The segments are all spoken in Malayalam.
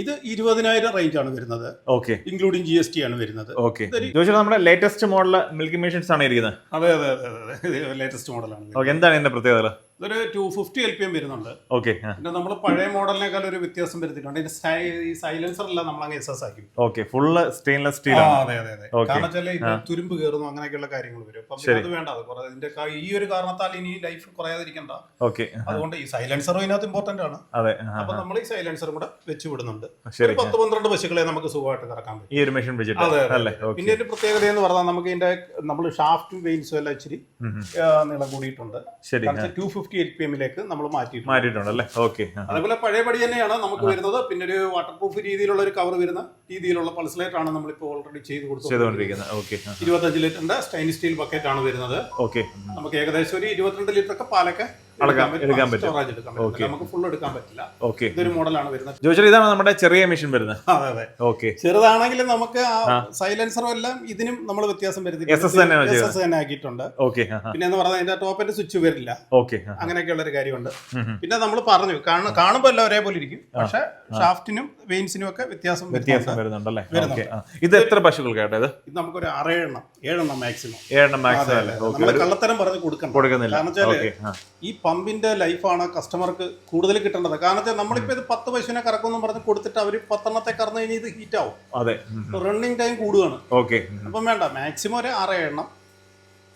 ഇത് ഇരുപതിനായിരം റേഞ്ച് ആണ് വരുന്നത്. Okay including G S T ആണ് വരുന്നത്. ഓക്കെ നമ്മുടെ ലേറ്റസ്റ്റ് മോഡൽ മിൽക്കി മെഷീൻസ് ആണ് ഇരിക്കുന്നത്. അതെ അതെ അതെ അതെ. ലേറ്റസ്റ്റ് മോഡലാണ് ഓക്കെ എന്താണ് ഇതിന്റെ പ്രത്യേകത ഇതൊരു two fifty L P M വരുന്നുണ്ട്. ഓക്കെ പിന്നെ നമ്മൾ പഴയ മോഡലിനേക്കാൾ ഒരു വ്യത്യാസം വരുത്തിയിട്ടുണ്ട്. ഇതിന്റെ ഈ സൈലൻസർ എല്ലാം നമ്മൾ അങ്ങ് എസ് എസ് ആക്കി ഓക്കെ ഫുള്ള് സ്റ്റെയിൻലെസ് സ്റ്റീൽ ആ, അതെ അതെ അതെ. കാരണം വെച്ചാൽ ഇത് തുരുമ്പ് കയറുന്നു അങ്ങനെയൊക്കെയുള്ള കാര്യങ്ങൾ വരും. അപ്പം. അത് വേണ്ട അത് കുറെ ഇതിന്റെ ഈ ഒരു കാരണത്താൽ ഇനി ലൈഫ് കുറയാതിരിക്കണ്ട. ഓക്കെ അതുകൊണ്ട് ഈ സൈലൻസറും ഇതിനകത്ത് ഇമ്പോർട്ടന്റ് ആണ്. അതെ അപ്പൊ നമ്മൾ ഈ സൈലൻസറും കൂടെ വെച്ച് വിടുന്നുണ്ട്. ഒരു പത്ത് പന്ത്രണ്ട് ബസ്സുകളെ നമുക്ക് സുഖമായിട്ട് കറക്കാൻ പറ്റും. ഈ ഒരു മെഷീൻ വെച്ചിട്ട്. അതെ, അതെ, പിന്നെ ഒരു പ്രത്യേകത എന്ന് പറഞ്ഞാൽ നമുക്ക് ഇതിന്റെ നമ്മൾ ഷാഫ്റ്റും വെയിൻസും എല്ലാം ഇച്ചിരി നീളം കൂടിയിട്ടുണ്ട്. ശരി ടു ഫിഫ്റ്റി എൽ പി എമ്മിലേക്ക് നമ്മൾ മാറ്റിയിട്ടുണ്ട്. മാറ്റിയിട്ടുണ്ട് അല്ലേ? ഓക്കെ അതുപോലെ പഴയപടി തന്നെയാണ് നമുക്ക് വരുന്നത്. പിന്നെ ഒരു വാട്ടർ പ്രൂഫ് രീതിയിലുള്ള ഒരു കവർ വരുന്ന രീതിയിലുള്ള പൾസലേറ്റ് ആണ് നമ്മളിപ്പോൾ ഓൾറെഡി ചെയ്ത് കൊടുത്തുകൊണ്ടിരിക്കുന്നത് ഓക്കെ ഇരുപത്തഞ്ച് ലിറ്ററിന്റെ സ്റ്റൈൻ സ്റ്റീൽ ബക്കറ്റ് ആണ് വരുന്നത്. ഓക്കെ നമുക്ക് ഏകദേശം ഒരു ഇരുപത്തിരണ്ട് ലിറ്റർ ഒക്കെ പാലൊക്കെ എടുക്കാൻ പറ്റും. നമുക്ക് ഫുൾ എടുക്കാൻ പറ്റില്ല. ഓക്കെ ഇതൊരു മോഡലാണ് വരുന്നത്. ഇതാണ് നമ്മുടെ ചെറിയ മെഷീൻ വരുന്നത്. അതെ അതെ. ഓക്കെ ചെറുതാണെങ്കിലും നമുക്ക് ആ സൈലൻസറും എല്ലാം ഇതിനും നമ്മൾ വ്യത്യാസം എസ് തന്നെ ആക്കിയിട്ടുണ്ട്. ഓക്കെ പിന്നെ എന്ന് പറഞ്ഞാൽ അതിന്റെ ടോപ്പിന്റെ സ്വിച്ച് വരില്ല. ഓക്കെ അങ്ങനെയൊക്കെയുള്ള ഒരു കാര്യമുണ്ട്. പിന്നെ നമ്മൾ പറഞ്ഞു കാണ- കാണുമ്പോൾ എല്ലാം ഒരേപോലെ ഇരിക്കും. പക്ഷെ ഷാഫ്റ്റിനും വെയിൻസിനും ഒക്കെ വ്യത്യാസം വ്യത്യാസം വരുന്നുണ്ട്. വരുന്നുണ്ടല്ലേ ഇത് എത്ര പശുക്കൾ കേട്ടത് ഇത്? നമുക്കൊരു ആറേഴെണ്ണം ഏഴെണ്ണം. മാക്സിമം ഏഴെണ്ണം മാക്സിമം കള്ളത്തരം പറഞ്ഞ് കൊടുക്കണം. കൊടുക്കുന്നില്ല. കാരണം ഈ പമ്പിന്റെ ലൈഫാണ് കസ്റ്റമർക്ക് കൂടുതൽ കിട്ടേണ്ടത്. കാരണം വെച്ചാൽ നമ്മളിപ്പോ ഇത് പത്ത് പശുവിനെ കറക്കുമെന്ന് പറഞ്ഞ് കൊടുത്തിട്ട് അവർ പത്തെണ്ണത്തെ കറന്നു കഴിഞ്ഞാൽ ഇത് ഹീറ്റ് ആവും. അതെ. റണ്ണിങ് ടൈം കൂടുകയാണ് ഓക്കെ അപ്പം വേണ്ട മാക്സിമം ഒരു ആറ് എണ്ണം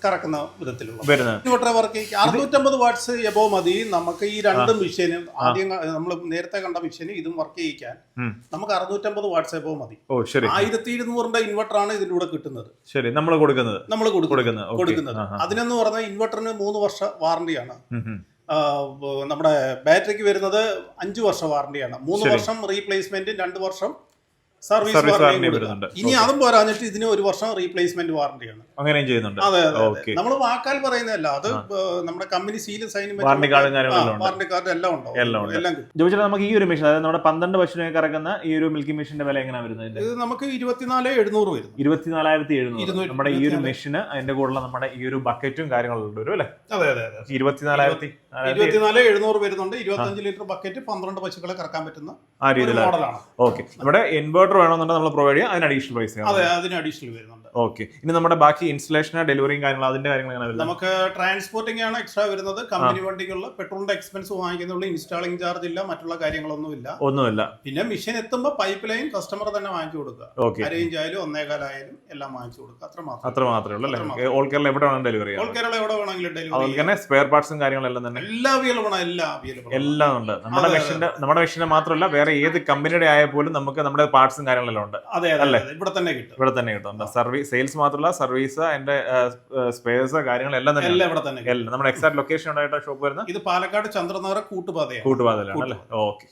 കറക്കുന്ന വിധത്തിലുള്ള. വരുന്നത്. ഇൻവെർട്ടർ വർക്ക് അറുന്നൂറ്റമ്പത് വാട്ട്സ് എബോ മതി. നമുക്ക് ഈ രണ്ട് മെഷീനും ആദ്യം നമ്മൾ നേരത്തെ കണ്ട മെഷീനും ഇതും വർക്ക് ചെയ്യിക്കാൻ. നമുക്ക് അറുന്നൂറ്റമ്പത് വാട്ട്സ് എബോ മതി. ആയിരത്തി ഇരുന്നൂറിന്റെ ഇൻവെർട്ടർ ആണ് ഇതിന്റെ കൂടെ കിട്ടുന്നത്. ശരി നമ്മൾ കൊടുക്കുന്നത്. നമ്മൾ കൊടുക്കുന്നത്. അതിനെന്ന് പറഞ്ഞാൽ ഇൻവെർട്ടറിന് മൂന്ന് വർഷ വാറണ്ടിയാണ് നമ്മുടെ ബാറ്ററിക്ക് വരുന്നത് അഞ്ച് വർഷം വാറണ്ടിയാണ് മൂന്ന് വർഷം റീപ്ലേസ്മെന്റ് രണ്ട് വർഷം സർവീസ് വാറണ്ടി വരുന്നുണ്ട്. ഇനി അതും പോരാഞ്ഞിട്ട് ഇതിന് ഒരു വർഷം റീപ്ലേസ്മെന്റ് വാറണ്ടിയാണ് അങ്ങനെയും ചെയ്യുന്നുണ്ട്. അതെ അതെ ഓക്കെ നമ്മൾ വാക്കാൽ പറയുന്നതല്ല. അത് നമ്മുടെ കമ്പനി സീൽ സൈനിക വാറണ്ടി കാർഡും എല്ലാം ഉണ്ടാവും ഉണ്ട്. നമുക്ക് ഈ ഒരു മെഷീൻ അതായത് നമ്മുടെ പന്ത്രണ്ട് പശുവിനെ കറക്കുന്ന ഈ ഒരു മിൽക്കി മെഷീന്റെ വില എങ്ങനെയാണ് വരുന്നത് ഇത് നമുക്ക് ഇരുപത്തിനാല് എഴുന്നൂറ് വരും. ഇരുപത്തിനാലായിരത്തി എഴുന്നൂറ്. നമ്മുടെ ഈ ഒരു. മെഷീന് അതിന്റെ കൂടെ നമ്മുടെ ഈ ഒരു ബക്കറ്റും കാര്യങ്ങളും വരും അല്ലെ? അതെ അതെ അതെ. ഇരുപത്തിനാലായിരത്തി ഇരുപത്തിനാല് എഴുന്നൂറ് വരുന്നുണ്ട്. ഇരുപത്തഞ്ച് ലിറ്റർ ബക്കറ്റ് പന്ത്രണ്ട് പശുക്കളെ കറക്കാൻ പറ്റുന്ന ആ മോഡലാണ് ഓക്കെ നമ്മുടെ ഇൻവെർട്ടർ വേണമെന്നുണ്ടെങ്കിൽ നമ്മൾ പ്രൊവൈഡ് ചെയ്യാം. അതിന് അഡീഷണൽ പ്രൈസ് അതെ അതിന് അഡീഷണൽ വരുന്നുണ്ട്. ഓക്കെ ഇനി നമ്മുടെ ബാക്കി ഇൻസ്റ്റലേഷൻ ഡെലിവറിയും കാര്യങ്ങളും അതിന്റെ കാര്യങ്ങൾ നമുക്ക് ട്രാൻസ്പോർട്ടിംഗ് ആണ് എക്സ്ട്രാ വരുന്നത്. കമ്പനി വണ്ടിക്കുള്ള പെട്രോളിന്റെ എക്സ്പെൻസ് വാങ്ങിക്കുന്നുള്ള ഇൻസ്റ്റാളിംഗ് ചാർജ് ഇല്ല മറ്റുള്ള കാര്യങ്ങളൊന്നും ഇല്ല ഒന്നുമില്ല. പിന്നെ മെഷീൻ എത്തുമ്പോൾ പൈപ്പ് ലൈൻ കസ്റ്റമർ തന്നെ വാങ്ങിച്ചു കൊടുക്കുക. അരേഞ്ച് ആയാലും ഒന്നേകാലായാലും എല്ലാം വാങ്ങിച്ചു കൊടുക്കുക. അത്ര മാത്രം അത്ര മാത്രമേ ഉള്ളൂ അല്ലേ? ഓൾ കേരള എവിടെ വേണമെങ്കിലും ഡെലിവറി ഓൾ ചെയ്യാം കേരള എവിടെ വേണമെങ്കിലും അതുപോലെ തന്നെ സ്പെയർ പാർട്സും കാര്യങ്ങളെല്ലാം തന്നെ എല്ലാ ഉണ്ട്. നമ്മുടെ മെഷീന്റെ നമ്മുടെ മെഷീനെ മാത്രമല്ല വേറെ ഏത് കമ്പനിയുടെ ആയ പോലും നമുക്ക് നമ്മുടെ പാർട്സും കാര്യങ്ങളെല്ലാം ഉണ്ട്. അല്ലേ? ഇവിടെ തന്നെ കിട്ടും. ഇവിടെ തന്നെ കിട്ടും. സർവീസ് സെയിൽസ് മാത്രമല്ല സർവീസ് അതിന്റെ സ്പെയർസ് കാര്യങ്ങളെല്ലാം തന്നെ ഇവിടെ തന്നെ നമ്മുടെ എക്സാക്ട് ലൊക്കേഷൻ ഉണ്ടായിട്ട് ഷോപ്പ് വരുന്നത്. ഇത് പാലക്കാട് ചന്ദ്രനഗർ കൂട്ടുപാതയാണ്. കൂട്ടുപാതയിലാണ് അല്ലേ? ഓക്കെ.